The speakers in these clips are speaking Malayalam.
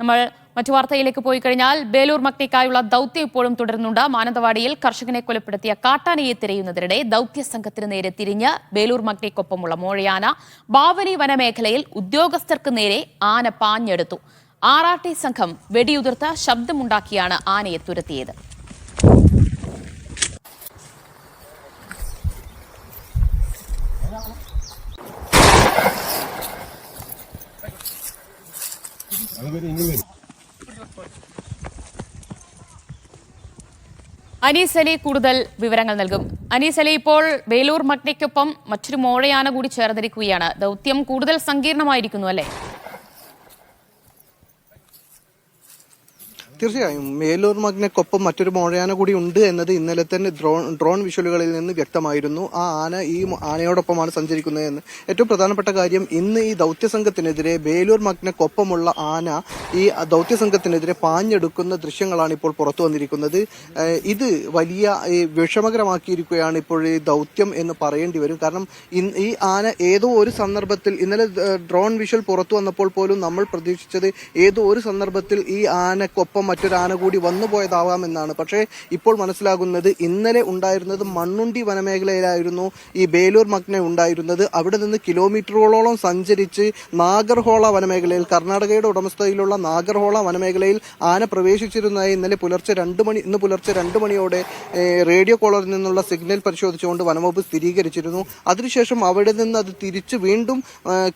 നമ്മൾ മറ്റു വാർത്തയിലേക്ക് പോയി കഴിഞ്ഞാൽ ബേലൂർ മക്നിക്കായുള്ള ദൗത്യം ഇപ്പോഴും തുടരുന്നുണ്ട്. മാനന്തവാടിയിൽ കർഷകനെ കൊലപ്പെടുത്തിയ കാട്ടാനയെ തിരയുന്നതിനിടെ ദൗത്യ സംഘത്തിന് നേരെ തിരിഞ്ഞ് ബേലൂർ മക്നിക്കൊപ്പമുള്ള മോഴയാന ബാവലി വനമേഖലയിൽ ഉദ്യോഗസ്ഥർക്ക് നേരെ ആന പാഞ്ഞെടുത്തു. ആർ ആർ ടി സംഘം വെടിയുതിർത്ത് ശബ്ദമുണ്ടാക്കിയാണ് ആനയെ തുരത്തിയത്. അനീസ് അലി കൂടുതൽ വിവരങ്ങൾ നൽകും. അനീസ് അലി ഇപ്പോൾ വേലൂർ മഗ്നയ്ക്കൊപ്പം മറ്റൊരു മോഴയാന കൂടി ചേർന്നിരിക്കുകയാണ്. ദൗത്യം കൂടുതൽ സങ്കീർണമായിരിക്കുന്നു അല്ലേ? തീർച്ചയായും മേലൂർ മഗ്നക്കൊപ്പം മറ്റൊരു മോഴയാന കൂടി ഉണ്ട് എന്നത് ഇന്നലെ തന്നെ ഡ്രോൺ ഡ്രോൺ വിഷ്വലുകളിൽ നിന്ന് വ്യക്തമായിരുന്നു. ആ ആന ഈ ആനയോടൊപ്പമാണ് സഞ്ചരിക്കുന്നത് എന്ന് ഏറ്റവും പ്രധാനപ്പെട്ട കാര്യം ഇന്ന് ഈ ദൗത്യ സംഘത്തിനെതിരെ ബേലൂർ മഗ്നക്കൊപ്പമുള്ള ആന ഈ ദൗത്യ സംഘത്തിനെതിരെ പാഞ്ഞെടുക്കുന്ന ദൃശ്യങ്ങളാണ് ഇപ്പോൾ പുറത്തു വന്നിരിക്കുന്നത്. ഇത് വലിയ വിഷമകരമാക്കിയിരിക്കുകയാണ് ഇപ്പോൾ ഈ ദൗത്യം എന്ന് പറയേണ്ടി വരും. കാരണം ഈ ആന ഏതോ ഒരു സന്ദർഭത്തിൽ ഇന്നലെ ഡ്രോൺ വിഷ്വൽ പുറത്തു വന്നപ്പോൾ പോലും നമ്മൾ പ്രതീക്ഷിച്ചത് ഏതോ ഒരു സന്ദർഭത്തിൽ ഈ ആനക്കൊപ്പം മറ്റൊരു ആന കൂടി വന്നു പോയതാവാമെന്നാണ് പക്ഷേ ഇപ്പോൾ മനസ്സിലാകുന്നത് ഇന്നലെ ഉണ്ടായിരുന്നത് മണ്ണുണ്ടി വനമേഖലയിലായിരുന്നു ഈ ബേലൂർ മഗ്ന ഉണ്ടായിരുന്നത്. അവിടെ നിന്ന് കിലോമീറ്ററുകളോളം സഞ്ചരിച്ച് നാഗർഹോള വനമേഖലയിൽ കർണാടകയുടെ ഉടമസ്ഥതയിലുള്ള നാഗർഹോള വനമേഖലയിൽ ആന പ്രവേശിച്ചിരുന്നതായി ഇന്നലെ പുലർച്ചെ രണ്ട് മണി ഇന്ന് പുലർച്ചെ രണ്ട് മണിയോടെ റേഡിയോ കോളറിൽ നിന്നുള്ള സിഗ്നൽ പരിശോധിച്ചുകൊണ്ട് വനംവകുപ്പ് സ്ഥിരീകരിച്ചിരുന്നു. അതിനുശേഷം അവിടെ നിന്ന് അത് തിരിച്ച് വീണ്ടും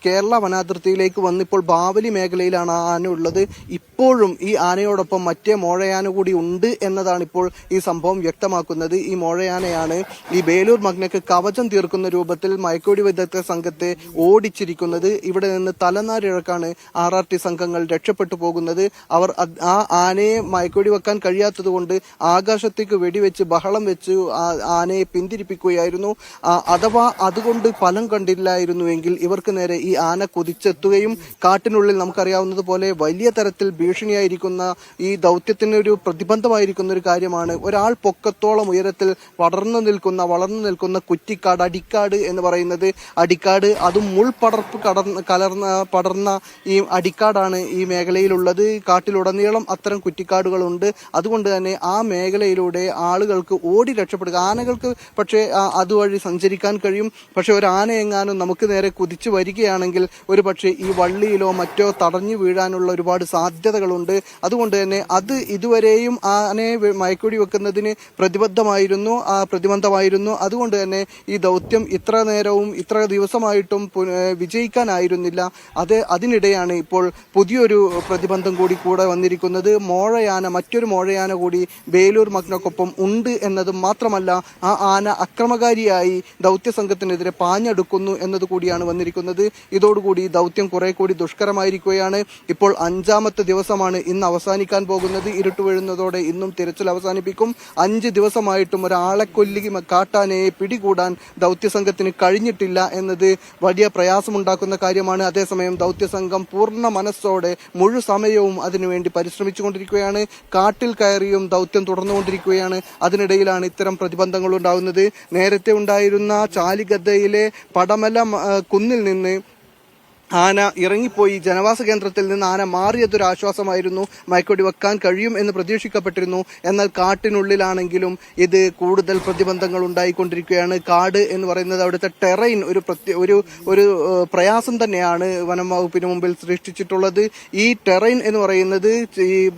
കേരള വനാതിർത്തിയിലേക്ക് വന്നിപ്പോൾ ബാവലി മേഖലയിലാണ് ആന ഉള്ളത്. ഇപ്പോഴും ഈ ആനയോടൊപ്പം മറ്റേ മോഴയാന കൂടി ഉണ്ട് എന്നതാണ് ഇപ്പോൾ ഈ സംഭവം വ്യക്തമാക്കുന്നത്. ഈ മോഴയാനയാണ് ഈ ബേലൂർ മഗ്നക്ക് കവചം തീർക്കുന്ന രൂപത്തിൽ മയക്കുവെടി വിദഗ്ധ സംഘത്തെ ഓടിച്ചിരിക്കുന്നത്. ഇവിടെ നിന്ന് തലനാരിഴക്കാണ് ആർ ആർ ടി സംഘങ്ങൾ രക്ഷപ്പെട്ടു പോകുന്നത്. അവർ ആ ആനയെ മയക്കുവെടി വെക്കാൻ കഴിയാത്തതുകൊണ്ട് ആകാശത്തേക്ക് വെടിവെച്ച് ബഹളം വെച്ച് ആനയെ പിന്തിരിപ്പിക്കുകയായിരുന്നു. അഥവാ അതുകൊണ്ട് ഫലം കണ്ടില്ലായിരുന്നുവെങ്കിൽ ഇവർക്ക് നേരെ ഈ ആന കുതിച്ചെത്തുകയും കാട്ടിനുള്ളിൽ നമുക്കറിയാവുന്നതുപോലെ വലിയ തരത്തിൽ ഭീഷണിയായിരിക്കുന്ന ഈ ദൗത്യത്തിന് ഒരു പ്രതിബന്ധമായിരിക്കുന്ന ഒരു കാര്യമാണ്. ഒരാൾ പൊക്കത്തോളം ഉയരത്തിൽ വളർന്നു നിൽക്കുന്ന വളർന്നു നിൽക്കുന്ന കുറ്റിക്കാട് അടിക്കാട് എന്ന് പറയുന്നത്. അടിക്കാട് അതും മുൾപടർപ്പ് കടർന്ന് കലർന്ന പടർന്ന ഈ അടിക്കാടാണ് ഈ മേഖലയിലുള്ളത്. കാട്ടിലുടനീളം അത്തരം കുറ്റിക്കാടുകളുണ്ട്. അതുകൊണ്ട് തന്നെ ആ മേഖലയിലൂടെ ആളുകൾക്ക് ഓടി രക്ഷപ്പെടുക. ആനകൾക്ക് പക്ഷേ അതുവഴി സഞ്ചരിക്കാൻ കഴിയും. പക്ഷേ ഒരു ആന എങ്ങാനും നമുക്ക് നേരെ കുതിച്ചു വരികയാണെങ്കിൽ ഒരു പക്ഷേ ഈ വള്ളിയിലോ മറ്റോ തടഞ്ഞു വീഴാനുള്ള ഒരുപാട് സാധ്യതകളുണ്ട്. അതുകൊണ്ട് തന്നെ അത് ഇതുവരെയും ആനയെ മയക്കുടി വെക്കുന്നതിന് പ്രതിബദ്ധമായിരുന്നു ആ പ്രതിബന്ധമായിരുന്നു. അതുകൊണ്ട് തന്നെ ഈ ദൗത്യം ഇത്ര നേരവും ഇത്ര ദിവസമായിട്ടും വിജയിക്കാനായിരുന്നില്ല. അത് അതിനിടെയാണ് ഇപ്പോൾ പുതിയൊരു പ്രതിബന്ധം കൂടി കൂടെ വന്നിരിക്കുന്നത്. മോഴയാന മറ്റൊരു മോഴയാന കൂടി ബേലൂർ മഗ്നക്കൊപ്പം ഉണ്ട് എന്നത് മാത്രമല്ല ആ ആന അക്രമകാരിയായി ദൗത്യ സംഘത്തിനെതിരെ പാഞ്ഞെടുക്കുന്നു എന്നത് കൂടിയാണ് വന്നിരിക്കുന്നത്. ഇതോടുകൂടി ദൗത്യം കുറെ കൂടി ദുഷ്കരമായിരിക്കുകയാണ്. ഇപ്പോൾ അഞ്ചാമത്തെ ദിവസമാണ് ഇന്ന് അവസാനിക്കാൻ പോകുന്നത് ഇരുട്ട് വീഴുന്നതോടെ ഇന്നും തിരച്ചിൽ അവസാനിപ്പിക്കും. അഞ്ച് ദിവസമായിട്ടും ഒരാളെ കൊല്ലി കാട്ടാനയെ പിടികൂടാൻ ദൗത്യസംഘത്തിന് കഴിഞ്ഞിട്ടില്ല എന്നത് വലിയ പ്രയാസമുണ്ടാക്കുന്ന കാര്യമാണ്. അതേസമയം ദൗത്യസംഘം പൂർണ മനസ്സോടെ മുഴു സമയവും അതിനുവേണ്ടി പരിശ്രമിച്ചുകൊണ്ടിരിക്കുകയാണ്. കാട്ടിൽ കയറിയും ദൗത്യം തുടർന്നുകൊണ്ടിരിക്കുകയാണ്. അതിനിടയിലാണ് ഇത്തരം പ്രതിബന്ധങ്ങൾ ഉണ്ടാകുന്നത് നേരത്തെ ഉണ്ടായിരുന്ന ചാലിഗദ്ദയിലെ പടമല കുന്നിൽ നിന്ന് ആന ഇറങ്ങിപ്പോയി ജനവാസ കേന്ദ്രത്തിൽ നിന്ന് ആന മാറിയതൊരു ആശ്വാസമായിരുന്നു. മയക്കൊടി വെക്കാൻ കഴിയും എന്ന് പ്രതീക്ഷിക്കപ്പെട്ടിരുന്നു. എന്നാൽ കാട്ടിനുള്ളിലാണെങ്കിലും ഇത് കൂടുതൽ പ്രതിബന്ധങ്ങൾ ഉണ്ടായിക്കൊണ്ടിരിക്കുകയാണ്. കാട് എന്ന് പറയുന്നത് അവിടുത്തെ ടെറൈൻ ഒരു ഒരു ഒരു പ്രയാസം തന്നെയാണ് വനം വകുപ്പിന് മുമ്പിൽ സൃഷ്ടിച്ചിട്ടുള്ളത്. ഈ ടെറൈൻ എന്ന് പറയുന്നത് ഈ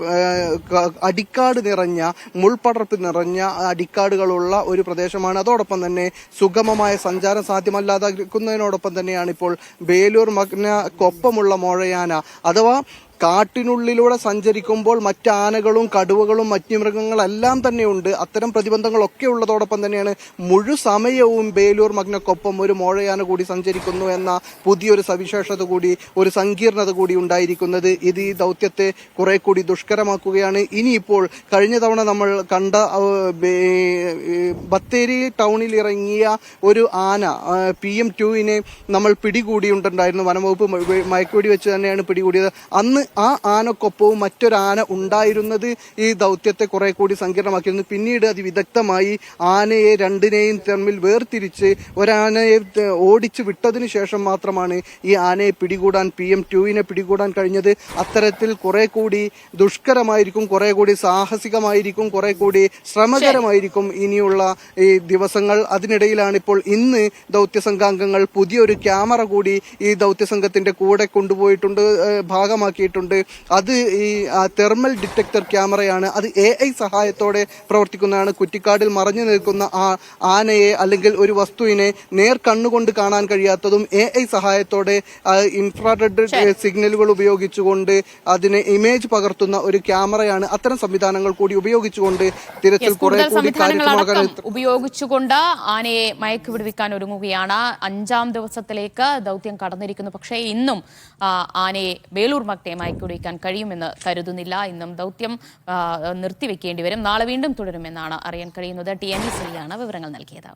അടിക്കാട് നിറഞ്ഞ മുൾപടർപ്പ് നിറഞ്ഞ അടിക്കാടുകളുള്ള ഒരു പ്രദേശമാണ്. അതോടൊപ്പം തന്നെ സുഗമമായ സഞ്ചാരം സാധ്യമല്ലാതാക്കുന്നതിനോടൊപ്പം തന്നെയാണ് ഇപ്പോൾ ബേലൂർ മഗ്നക്കൊപ്പമുള്ള മോഴയാന അഥവാ കാട്ടിനുള്ളിലൂടെ സഞ്ചരിക്കുമ്പോൾ മറ്റ് ആനകളും കടുവകളും മറ്റു മൃഗങ്ങളെല്ലാം തന്നെയുണ്ട്. അത്തരം പ്രതിബന്ധങ്ങളൊക്കെ ഉള്ളതോടൊപ്പം തന്നെയാണ് മുഴു സമയവും ബേലൂർ മഗ്നക്കൊപ്പം ഒരു മോഴയാന കൂടി സഞ്ചരിക്കുന്നു എന്ന പുതിയൊരു സവിശേഷത കൂടി ഒരു സങ്കീർണത കൂടി ഉണ്ടായിരിക്കുന്നത്. ഇത് ഈ ദൗത്യത്തെ കുറെ കൂടി ദുഷ്കരമാക്കുകയാണ്. ഇനിയിപ്പോൾ കഴിഞ്ഞ തവണ നമ്മൾ കണ്ട ബത്തേരി ടൗണിൽ ഇറങ്ങിയ ഒരു ആന പി എം ടുവിനെ നമ്മൾ പിടികൂടിയിട്ടുണ്ടായിരുന്നു. വനംവകുപ്പ് മയക്കുവെടി വെച്ച് തന്നെയാണ് പിടികൂടിയത്. അന്ന് ആ ആനക്കൊപ്പവും മറ്റൊരാന ഉണ്ടായിരുന്നത് ഈ ദൗത്യത്തെ കുറെ കൂടി സങ്കീർണമാക്കിയിരുന്നു. പിന്നീട് അതിവിദഗ്ധമായി ആനയെ രണ്ടിനെയും തമ്മിൽ വേർതിരിച്ച് ഒരാനയെ ഓടിച്ചു വിട്ടതിന് ശേഷം മാത്രമാണ് ഈ ആനയെ പിടികൂടാൻ പി എം ടുവിനെ പിടികൂടാൻ കഴിഞ്ഞത്. അത്തരത്തിൽ കുറെ കൂടി ദുഷ്കരമായിരിക്കും കുറെ കൂടി സാഹസികമായിരിക്കും കുറെ കൂടി ശ്രമകരമായിരിക്കും ഇനിയുള്ള ഈ ദിവസങ്ങൾ. അതിനിടയിലാണ് ഇപ്പോൾ ഇന്ന് ദൗത്യസംഘാംഗങ്ങൾ പുതിയൊരു ക്യാമറ കൂടി ഈ ദൗത്യസംഘത്തിന്റെ കൂടെ കൊണ്ടുപോയിട്ടുണ്ട് ഏഹ് ഭാഗമാക്കിയിട്ടുണ്ട് അത് ഈ തെർമൽ ഡിറ്റക്ടർ ക്യാമറയാണ്. അത് എ ഐ സഹായത്തോടെ പ്രവർത്തിക്കുന്നതാണ്. കുറ്റിക്കാടിൽ മറഞ്ഞു നിൽക്കുന്ന ആ ആനയെ അല്ലെങ്കിൽ ഒരു വസ്തുവിനെ നേർ കണ്ണുകൊണ്ട് കാണാൻ കഴിയാത്തതും എ ഐ സഹായത്തോടെ ഇൻഫ്രാറെഡ് സിഗ്നലുകൾ ഉപയോഗിച്ചുകൊണ്ട് അതിനെ ഇമേജ് പകർത്തുന്ന ഒരു ക്യാമറയാണ് അത്തരം സംവിധാനങ്ങൾ കൂടി ഉപയോഗിച്ചുകൊണ്ട് തിരച്ചിൽ കുറെ കൂടി ഉപയോഗിച്ചുകൊണ്ട് ആനയെ മയക്കു പിടിപ്പിക്കാൻ ഒരുങ്ങുകയാണ്. അഞ്ചാം ദിവസത്തിലേക്ക് ദൗത്യം കടന്നിരിക്കുന്നു. പക്ഷേ ഇന്നും ആനയെ വേലൂർ മക്തയെ മയക്ക് പിടിക്കാൻ കഴിയുമെന്ന് കരുതുന്നില്ല. ഇന്നും ദൗത്യം നിർത്തിവെക്കേണ്ടി വരും. നാളെ വീണ്ടും തുടരുമെന്നാണ് അറിയാൻ കഴിയുന്നത്. ടി എൻ ഇ വിവരങ്ങൾ നൽകിയത്.